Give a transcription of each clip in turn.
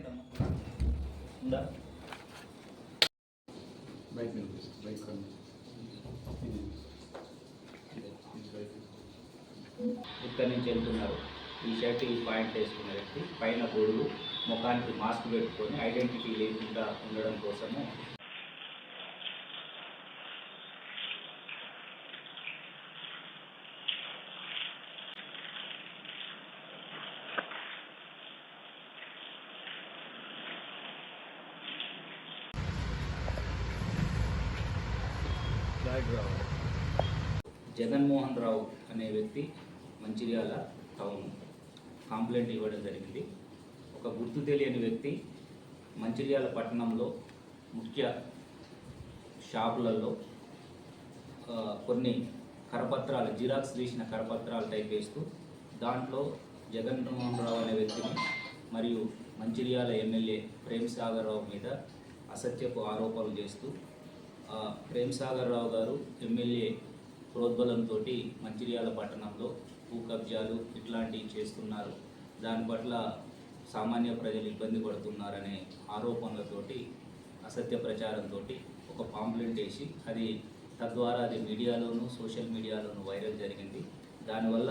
ఇక్కడి ఇక్కడ నుంచి వెళ్తున్నారు. ఈ షర్ట్ ఈ పాయింట్ వేసుకున్న వ్యక్తి పైన గొడుగు ముఖానికి మాస్క్ పెట్టుకొని ఐడెంటిటీ లేకుండా ఉండడం కోసము జగన్మోహన్ రావు అనే వ్యక్తి మంచిర్యాల టౌన్ కంప్లైంట్ ఇవ్వడం జరిగింది. ఒక గుర్తు తెలియని వ్యక్తి మంచిర్యాల పట్టణంలో ముఖ్య షాపులలో కొన్ని కరపత్రాలు జిరాక్స్ తీసిన కరపత్రాలు టైప్ వేస్తూ దాంట్లో జగన్మోహన్ రావు అనే వ్యక్తిని మరియు మంచిర్యాల ఎమ్మెల్యే ప్రేమ్ సాగర్ రావు మీద అసత్యపు ఆరోపణలు చేస్తూ ప్రేమ్ సాగర్ రావు గారు ఎమ్మెల్యే ప్రోద్బలంతో మంచిర్యాల పట్టణంలో భూ కబ్జాలు ఇట్లాంటివి చేస్తున్నారు. దాని పట్ల సామాన్య ప్రజలు ఇబ్బంది పడుతున్నారనే ఆరోపణలతోటి అసత్య ప్రచారంతో ఒక పాంప్లెంట్ వేసి అది తద్వారా అది మీడియాలోను సోషల్ మీడియాలోను వైరల్ జరిగింది. దానివల్ల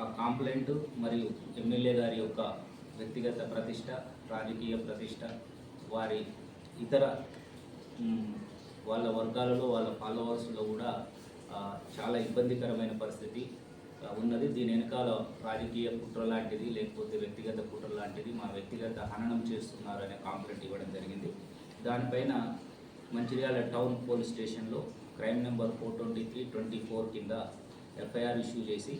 ఆ కాంప్లైంట్ మరియు ఎమ్మెల్యే గారి యొక్క వ్యక్తిగత ప్రతిష్ట రాజకీయ ప్రతిష్ట వారి ఇతర వాళ్ళ వర్గాలలో వాళ్ళ ఫాలోవర్స్లో కూడా చాలా ఇబ్బందికరమైన పరిస్థితి ఉన్నది. దీని వెనకాల రాజకీయ కుట్ర లాంటిది లేకపోతే వ్యక్తిగత కుట్ర లాంటిది మా వ్యక్తిగత హననం చేస్తున్నారు అనే కాంప్లైంట్ ఇవ్వడం జరిగింది. దానిపైన మంచిర్యాల టౌన్ పోలీస్ స్టేషన్లో crime number four twenty three twenty four కింద ఎఫ్ఐఆర్ ఇష్యూ చేసి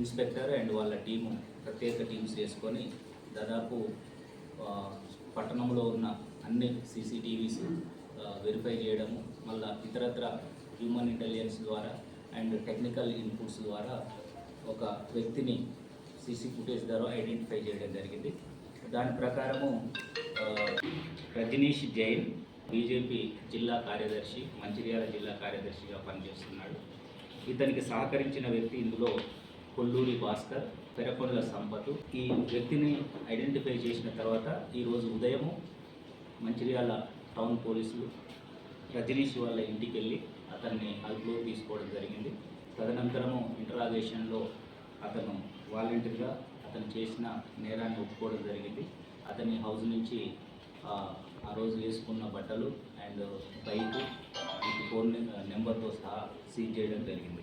ఇన్స్పెక్టర్ అండ్ వాళ్ళ టీము ప్రత్యేక టీమ్స్ వేసుకొని దాదాపు పట్టణంలో ఉన్న అన్ని సీసీటీవీస్ వెరిఫై చేయడము మళ్ళీ ఇతరత్ర హ్యూమన్ ఇంటెలిజెన్స్ ద్వారా అండ్ టెక్నికల్ ఇన్పుట్స్ ద్వారా ఒక వ్యక్తిని సీసీ ఫుటేజ్ ద్వారా ఐడెంటిఫై చేయడం జరిగింది. దాని ప్రకారము రజనీష్ జైన్ బీజేపీ జిల్లా కార్యదర్శి మంచిర్యాల జిల్లా కార్యదర్శిగా పనిచేస్తున్నాడు. ఇతనికి సహకరించిన వ్యక్తి ఇందులో కొల్లూరి భాస్కర్ పెరకొండల సంపత్. ఈ వ్యక్తిని ఐడెంటిఫై చేసిన తర్వాత ఈరోజు ఉదయము మంచిర్యాల టౌన్ పోలీసులు రజనీష్ వాళ్ళ ఇంటికి వెళ్ళి అతన్ని అదుపులో తీసుకోవడం జరిగింది. తదనంతరము ఇంటరాగేషన్లో అతను వాలంటీర్గా అతను చేసిన నేరాన్ని ఒప్పుకోవడం జరిగింది. అతని హౌస్ నుంచి ఆ, రోజు వేసుకున్న బట్టలు అండ్ బైక్ ఫోన్ నెంబర్తో సహా సీజ్ చేయడం జరిగింది.